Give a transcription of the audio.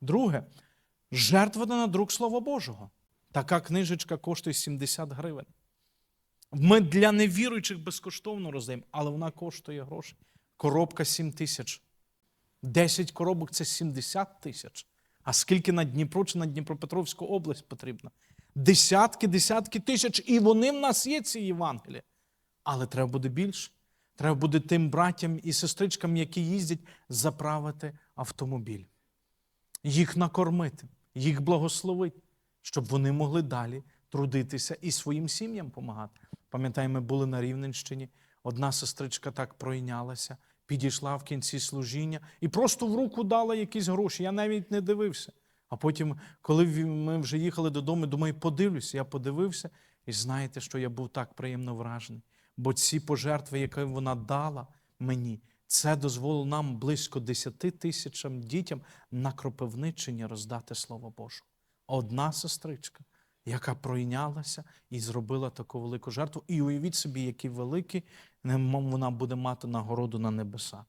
Друге, жертвувати на друг Слова Божого. Така книжечка коштує 70 гривень. Ми для невіруючих безкоштовно роздаємо, але вона коштує гроші. Коробка 7 тисяч. 10 коробок це 70 тисяч. А скільки на Дніпро чи на Дніпропетровську область потрібно? Десятки, десятки тисяч. І вони в нас є, ці Євангелія. Але треба буде більше. Треба буде тим братям і сестричкам, які їздять, заправити автомобіль. Їх накормити, їх благословити, щоб вони могли далі трудитися і своїм сім'ям допомагати. Пам'ятаю, ми були на Рівненщині. Одна сестричка так пройнялася, підійшла в кінці служіння і просто в руку дала якісь гроші. Я навіть не дивився. А потім, коли ми вже їхали додому, думаю, подивлюся. Я подивився, і знаєте, що я був так приємно вражений. Бо ці пожертви, які вона дала мені, це дозволило нам близько 10 тисячам дітям на Кропивниччині роздати Слово Боже. Одна сестричка, яка пройнялася і зробила таку велику жертву. І уявіть собі, які великі вона буде мати нагороду на небеса.